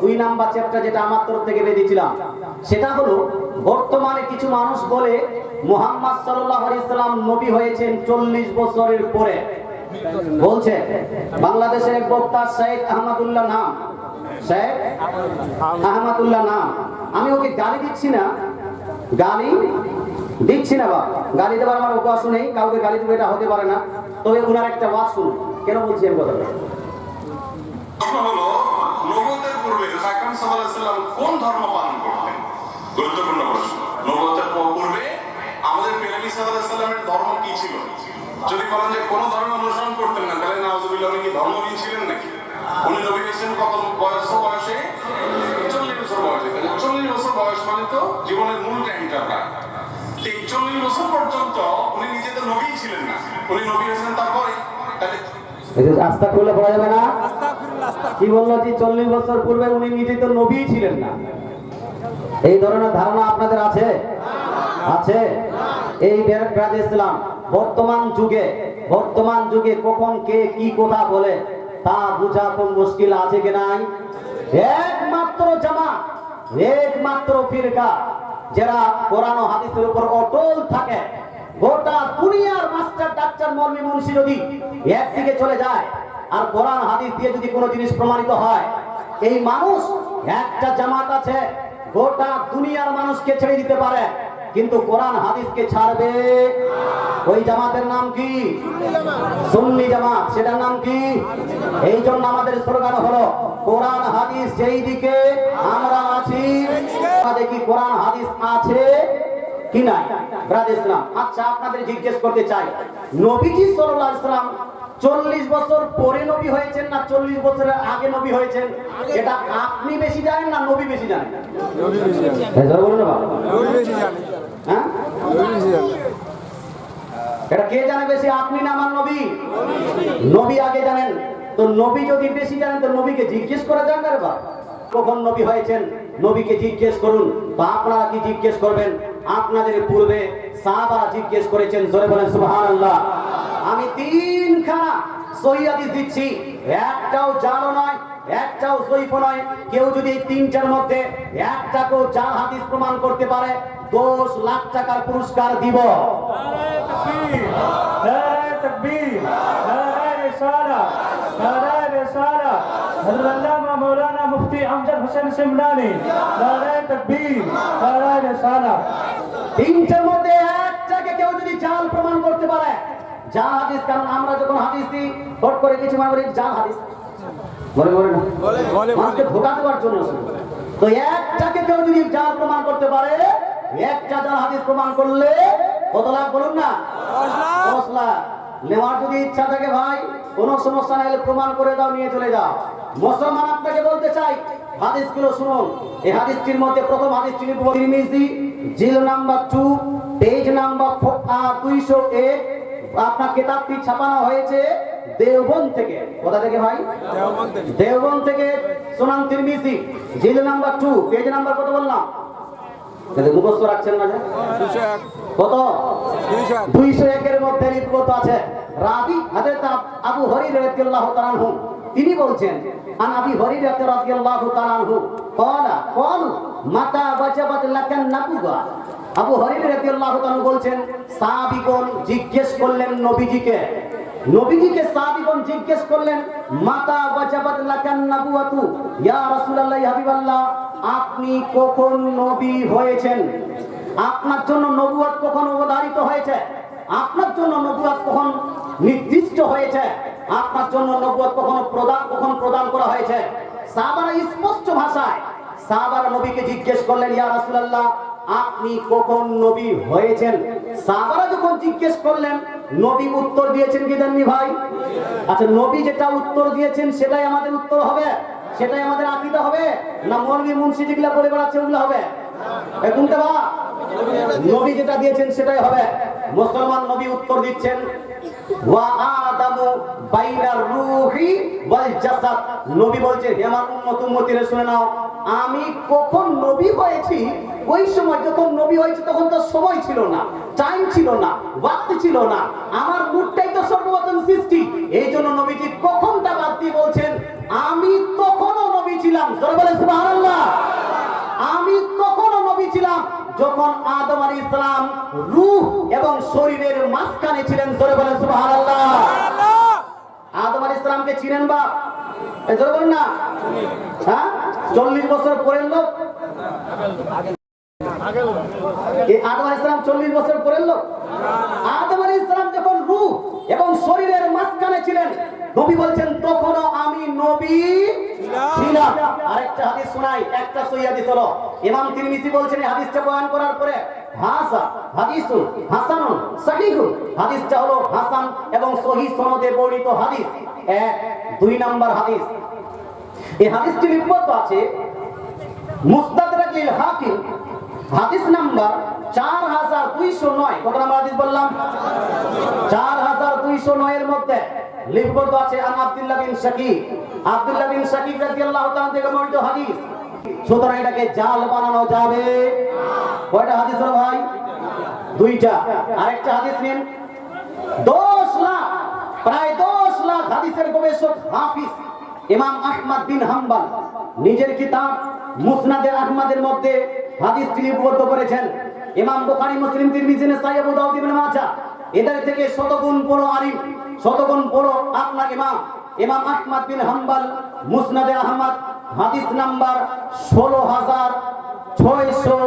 দুই number chapter যেটা আমার তরফ থেকে বেঁধেছিলাম, সেটা হলো, বর্তমানে কিছু মানুষ বলে, মোহাম্মদ সাল্লাহ ইসলাম নবী হয়েছেন চল্লিশ বছরের পরে। বলছে, বাংলাদেশের এক বক্তা শেখ আহমদুল্লাহ নাম। শেখ আহমদুল্লাহ নাম। আমি ওকে গালি দিচ্ছি না। গালি দিচ্ছি না বা গালি দেওয়ার আমার অভ্যাস নেই, কাউকে গালি দেবো এটা হতে পারে না। তবে ওনার একটা ওয়াজ কেন বলছি এই কথাটা? সাল্লাল্লাহু কোন ধর্ম পালন করতেন? গুরুত্বপূর্ণ প্রশ্ন। নবতের পূর্বে আমাদের পেলাবি সাল্লাল্লাহু ধর্ম কি ছিল? যদি বলেন যে কোন ধর্ম অনুসরণ করতেন না, তাহলে নাউজুবিল্লাহ উনি কি ধর্মহীন ছিলেন নাকি? উনি নবী হয়েছেন কত বয়স বয়সে? চল্লিশ বছর বয়সে। চল্লিশ বছর বয়স মানে তো জীবনের মূল টাইমটা প্রায়। এই চল্লিশ বছর পর্যন্ত উনি নিজে তো নবী ছিলেন না। উনি নবী হয়েছেন তারপরে। তাহলে রাস্তা খুলে পড়া যাবে না? কি বলল যে চল্লিশ বছর পূর্বে উনি নিজে তো নবী ছিলেন না। এই ধরনের ধারণা আপনাদের আছে? আছে? এই ব্রাজ ইসলাম বর্তমান যুগে বর্তমান যুগে কখন কে কি কথা বলে তা বোঝা কোন মুশকিল আছে কি নাই? একমাত্র জামা একমাত্র ফিরকা যারা কোরআন ও হাদিসের উপর অটল থাকে। গোটা দুনিয়ার মাস্টার ডাক্তার মৌলভী মুন্সি যদি একদিকে চলে যায়, আর কোরআন, হাদিস দিয়ে যদি কোনো জিনিস প্রমাণিত হয়, এই মানুষ একটা জামাত আছে, গোটা দুনিয়ার মানুষকে ছেড়ে দিতে পারে, কিন্তু কোরআন, হাদিসকে ছাড়বে ওই জামাতের নাম কি? সুন্নি জামাত। সেটার নাম কি? এই জন্য আমাদের স্লোগান হলো, কোরআন, হাদিস যেই দিকে আমরা আছি দেখি কোরআন, হাদিস আছে কি নাই? ব্রাদ ইসলাম আচ্ছা আপনাদের জিজ্ঞেস করতে চাই নবীজি সাল্লাল্লাহু আলাইহি সাল্লাম চল্লিশ বছর পরে নবী হয়েছেন না চল্লিশ বছরের আগে নবী হয়েছেন? এটা আপনি বেশি জানেন না নবী বেশি জানেন? এটা কে জানে বেশি আপনি না আমার নবী? নবী আগে জানেন। তো নবী যদি বেশি জানেন তো নবীকে জিজ্ঞেস করা যান না কখন নবী হয়েছেন? নবীকে জিজ্ঞেস করুন। তো আপনারা কি জিজ্ঞেস করবেন? আপনাদের পূর্বে সাহাবা জিজ্ঞেস করেছেন জোরে বলেন সুবহানাল্লাহ আমি তিনখানা সহি হাদিস দিচ্ছি একটাও জানো নয় একটাও সৈফ নয় কেউ যদি এই তিনটার মধ্যে একটাকেও জাল হাদিস প্রমাণ করতে পারে দশ লাখ টাকার পুরস্কার দিব মৌলানা মুফতি আমজাদ হোসেন সিমরানি নারায় তকবীর নারায় সালা তিনটার মধ্যে একটাকে কেউ যদি জাল প্রমাণ করতে পারে জাল হাদিস কারণ আমরা যখন হাদিস দিই ভোট করে কিছু মানুষ জাল হাদিস। বলে বলে মানুষকে ধোকা দেওয়ার জন্য। তো একটাকে কেউ যদি জাল প্রমাণ করতে পারে একটা জাল হাদিস প্রমাণ করলে কত লাখ বলুন না? দশ লাখ। নেওয়ার যদি ইচ্ছা থাকে ভাই কোনো সমস্যা না হলে প্রমাণ করে দাও নিয়ে চলে যাও। মুসলমান আপনাকে বলতে চাই হাদিসগুলো শুনুন। এই হাদিসটির মধ্যে প্রথম হাদিসটি দিই জিল নাম্বার টু পেজ নাম্বার দুইশো এক। আপনার কিতাবটি ছাপানো হয়েছে দেওবন থেকে। কোথা থেকে ভাই? দেওবন থেকে। সোনান তিরমিজি। জিল নাম্বার টু পেজ নাম্বার কত বললাম? মুখস্থ রাখছেন না কত? দুইশো একের মধ্যে লিপিবদ্ধ আছে। রাবি হাজরত আবু হরি রাদিয়াল্লাহু তাআলা তিনি বলছেন আন আবি হরি রাদিয়াল্লাহু তাআলা ক্বালা ক্বালু মাতা ওয়াজাবাত লাকান নাবুয়া আবু হরি রাদিয়াল্লাহু তাআলা বলছেন, সাহাবীগণ জিজ্ঞেস করলেন নবীজিকে। নবীজিকে সাহাবীগণ জিজ্ঞেস করলেন, মাতা ওয়াজাবাত লাকান নাবুয়াতু ইয়া রাসূলুল্লাহ, হাবিবাল্লাহ, আপনি কখন নবী হয়েছেন? আপনার জন্য নবুয়াত কখন অবধারিত হয়েছে? আপনার জন্য নবুয়াত কখন নির্দিষ্ট হয়েছে? আপনার জন্য নবুয়াত কখনো প্রদান কখন প্রদান করা হয়েছে? সাহাবারা স্পষ্ট ভাষায় সাহাবারা নবীকে জিজ্ঞেস করলেন, ইয়া রাসূলুল্লাহ, আপনি কখন নবী হয়েছেন? সাহাবারা যখন জিজ্ঞেস করলেন, নবী উত্তর দিয়েছেন কি দেননি ভাই? আচ্ছা নবী যেটা উত্তর দিয়েছেন, সেটাই আমাদের উত্তর হবে? সেটাই আমাদের আকিদা হবে? না মৌলভী মুন্সি যেগুলা বলে বেড়াচ্ছে, ওগুলো হবে? কোনটা বা? নবী যেটা দিয়েছেন, সেটাই হবে। মুসলমান নবী উত্তর দিচ্ছেন। ওয়া আমি কখন নবী হয়েছি, ওই সময় যখন নবী হয়েছে, তখন তো সময় ছিল না টাইম ছিল না, ওয়াক্ত ছিল না। আমার মুখটাই তো সর্বপ্রথম সৃষ্টি। এই জন্য নবীজি কখনটা বাদ দিয়ে বলছেন, আমি তখনও নবী ছিলাম। আমি তখনও নবী ছিলাম যখন আদম আলী ইসলাম রূহ এবং শরীরের মাঝখানে ছিলেন জোরে বলেন সুবহানাল্লাহ। আদম আলী ইসলামকে চিনেন বা? জোরে বলেন না। হ্যাঁ? চল্লিশ বছর পরের লোক? এই আদম আলী ইসলাম চল্লিশ বছর লোক? আদম আলী ইসলাম যখন রূহ এবং শরীরের মাঝখানে ছিলেন নবী বলছেন তখনও আমি নবী ছিলাম আরেকটা হাদিস শোনাই, একটা সহি হাদিস ইমাম তিরমিজি বলছেন, এই হাদিসটা বয়ান করার পরে, হাসা হাদিসুন হাসানুন সহিহুন। হাদিসটা হলো হাসান এবং সহি সনদে বর্ণিত হাদিস। এক, দুই নাম্বার হাদিস। এই হাদিসটি লিপিবদ্ধ আছে মুস্তাদরাক লিল হাকিম, হাদিস নাম্বার চার হাজার দুইশো নয়। কত নাম্বার হাদিস বললাম? চার হাজার দুইশো নয়ের মধ্যে। লিপিবদ্ধ আছে আন আব্দুল্লাহ বিন শাকিব। আব্দুল্লাহ বিন শাকিব রাদিয়াল্লাহু তাআলা থেকে বর্ণিত হাদিস। সুতরাং এটাকে জাল বানানো যাবে। কয়টা হাদিস হলো ভাই? দুইটা। আরেকটা হাদিস নিন। দশ লাখ, প্রায় দশ লাখ হাদিসের গবেষক হাফিজ ইমাম আহমদ বিন হাম্বাল নিজের কিতাব মুসনাদে আহমদের মধ্যে হাদিস লিপিবদ্ধ করেছেন। ইমাম বুখারী, মুসলিম, তিরমিজি, নাসাই, আবু দাউদ ইবনে মাজাহ। এদের থেকে শতগুণ বড় আলিম, শতগুণ বড় আপনার ইমাম ইমাম আহমদ বিন হাম্বাল, মুসনাদে আহমদ, হাদিস নাম্বার ষোলো হাজার ছয়শো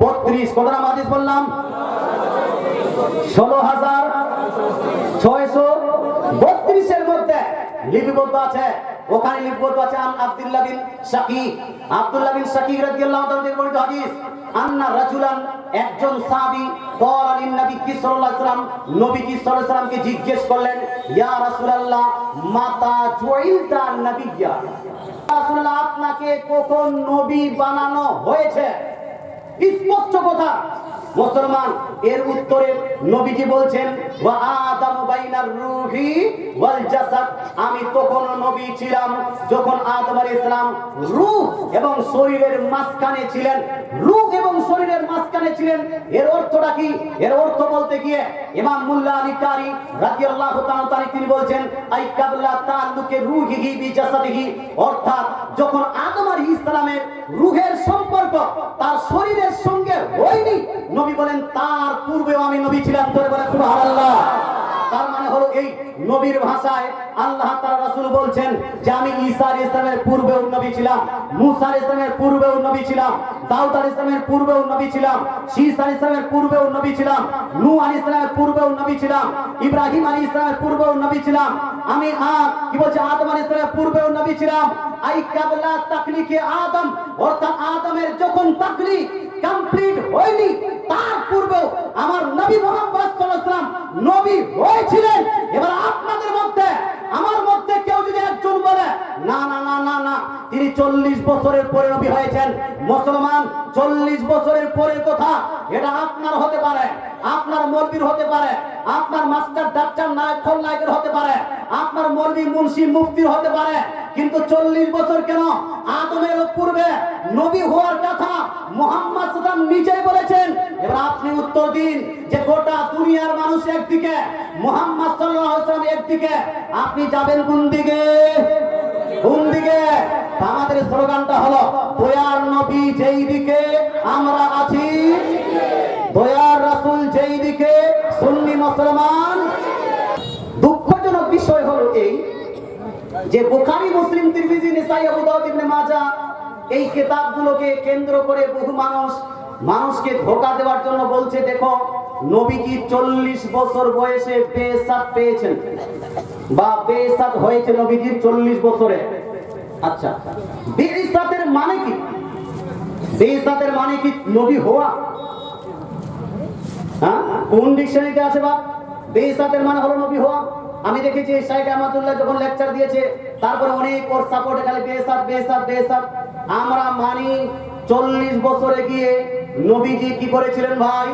বত্রিশ। কত নাম হাদিস বললাম? ষোলো হাজার ছয়শো বত্রিশের মধ্যে লিপিবদ্ধ আছে। ওখানে লিপিবদ্ধ আছে আন আব্দুল্লাহ বিন শাকিব আব্দুল্লাহ বিন শাকিব রাদিয়াল্লাহু তাআলা থেকে বর্ণিত হাদিস, আন্না রাজুলান একজন সাহাবী ক্বাল লিন নবী সাল্লাল্লাহু আলাইহি সাল্লাম নবীজি সাল্লাল্লাহু আলাইহি সাল্লামকে জিজ্ঞেস করলেন, ইয়া রাসূলুল্লাহ, মাতা জুইলতা নবিয়্যা রাসূলুল্লাহ, আপনাকে কখন নবী বানানো হয়েছে? স্পষ্ট কথা মুসলমান, এর উত্তরে নবীজি বলছেন, ওয়া বাইনার রুহি ওয়াল জাসাদ। আমি তখন নবী ছিলাম, যখন আদম আলাইহিস সালাম রূহ এবং শরীরের মাঝখানে ছিলেন রূহ এবং শরীরের মাঝখানে ছিলেন। এর অর্থটা কি? এর অর্থ বলতে গিয়ে ইমাম মুল্লা আলী কারি তাআলা তিনি রূহিহি অর্থাৎ যখন আদম আলাইহিস সালামের রূহের সম্পর্ক তার শরীরের সঙ্গে হয়নি, নবী বলেন, তার পূর্বেও আমি নবী ছিলাম। বলে সুবহানাল্লাহ। তার মানে হলো এই নবীর ভাষায় আল্লাহ তাআলা রাসূল বলছেন যে আমি ঈসা আলাইহিস ইসলামের পূর্বেও নবী ছিলাম, মুসা আলাইহিস ইসলামের পূর্বেও নবী ছিলাম, দাউদ আলাইহিস ইসলামের পূর্বেও নবী ছিলাম শীস আলাইহিস ইসলামের পূর্বেও নবী ছিলাম, নূহ আলাইহিস ইসলামের পূর্বেও নবী ছিলাম, ইব্রাহিম আলাইহিস ইসলামের পূর্বেও নবী ছিলাম, আমি আ কি বলছে, আদম আলাইহিস ইসলামের পূর্বেও নবী ছিলাম। আই কাবলা তাকলিকে আদম, অর্থাৎ আদমের যখন তাকলিক কমপ্লিট হয়নি, তার পূর্বেও আমার নবী মোহাম্মদ নবী হয়েছিলেন এবার আপনাদের মধ্যে, আমার মধ্যে কেউ যদি একজন বলে, না না না না না, তিনি চল্লিশ বছরের পরে নবী হয়েছেন। মুসলমান, চল্লিশ বছরের পরের কথা, এটা আপনার হতে পারে, আপনার মলবির হতে পারে, আপনার মাস্টার ডাক্তার নায়ক খল নায়কের হতে পারে, আপনার মলবি মুন্সি মুফতির হতে পারে কিন্তু চল্লিশ বছর কেন? আদমের পূর্বে নবী হওয়ার কথা মোহাম্মদ সাল্লাম নিজেই বলেছেন। এবার আপনি উত্তর দিন যে গোটা দুনিয়ার মানুষ একদিকে, মোহাম্মদ ওয়াসাল্লাম একদিকে। আপনি যাবেন কোন দিকে? কোন দিকে? আমাদের স্লোগানটা হলো, দয়ার নবী যেই দিকে আমরা আছি, দয়ার রাসূল যেই দিকে, সুন্নি মুসলমান। দুঃখজনক বিষয় হলো এই যে বুখারী, মুসলিম, তিরমিজি, নিসাই, আবু দাউদ ইবনে এই কিতাবগুলোকে কেন্দ্র করে বহু মানুষ মানুষকে ধোকা দেওয়ার জন্য বলছে, দেখো নবীজি চল্লিশ বছর বয়সে বেসাত পেয়েছেন? বা বেসাত হয়েছে নবীজির চল্লিশ বছরে? আচ্ছা বেসাতের মানে কি? বেসাতের মানে কি নবী হওয়া? হ্যাঁ? কোন ডিকশনারিতে আছে বা বেসাতের মানে হলো নবী হওয়া। আমি দেখেছি শাইখ আহমদুল্লাহ যখন লেকচার দিয়েছে, তারপরে অনেক ওর সাপোর্টে খালি বেসাত বেসাত বেসাত আমরা মানি চল্লিশ বছরে গিয়ে নবীজি কি করেছিলেন ভাই?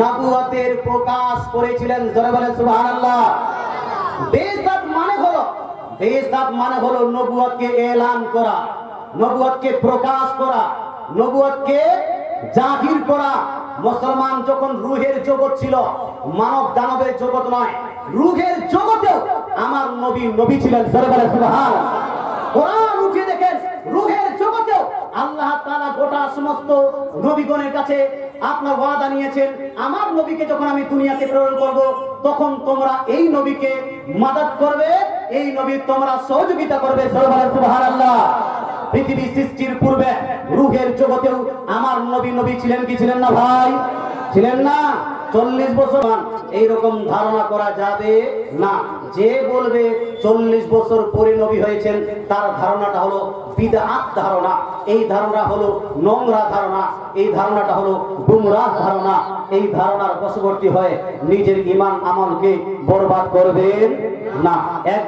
নাবুয়াতের প্রকাশ করেছিলেন, জোরে বলেন সুবহানাল্লাহ। বেসাত মানে হলো বেসাত মানে হলো নবুয়তকে এলান করা, নবুয়তকে প্রকাশ করা, নবুয়তকে জাহির করা। মুসলমান যখন রুহের জগৎ ছিল, মানব দানবের জগৎ নয়, রুহের জগতেও আমার নবী নবী ছিলেন জোরে বলে সুবহান। কোরআন উঠে দেখেন, রুহের জগতেও আল্লাহ তাআলা গোটা সমস্ত নবীগণের কাছে আপনার ওয়াদা নিয়েছেন, আমার নবীকে যখন আমি দুনিয়াতে প্রেরণ করব, তখন তোমরা এই নবীকে মাদত করবে, এই নবী তোমরা সহযোগিতা করবে জোরে বলে সুবহানাল্লাহ। পৃথিবী সৃষ্টির পূর্বে রুহের জগতেও আমার নবী নবী ছিলেন কি ছিলেন না ভাই? ছিলেন না? চল্লিশ বছর এইরকম ধারণা করা যাবে না। যে বলবে চল্লিশ বছর পরে নবী হয়েছেন, তার ধারণাটা হলো বিদাত ধারণা। এই ধারণা হলো নোংরা ধারণা, এই ধারণাটা হলো গুমরাহ ধারণা। এই ধারণার বশবর্তী হয়ে নিজের ইমান আমলকে বরবাদ করবেন না। এক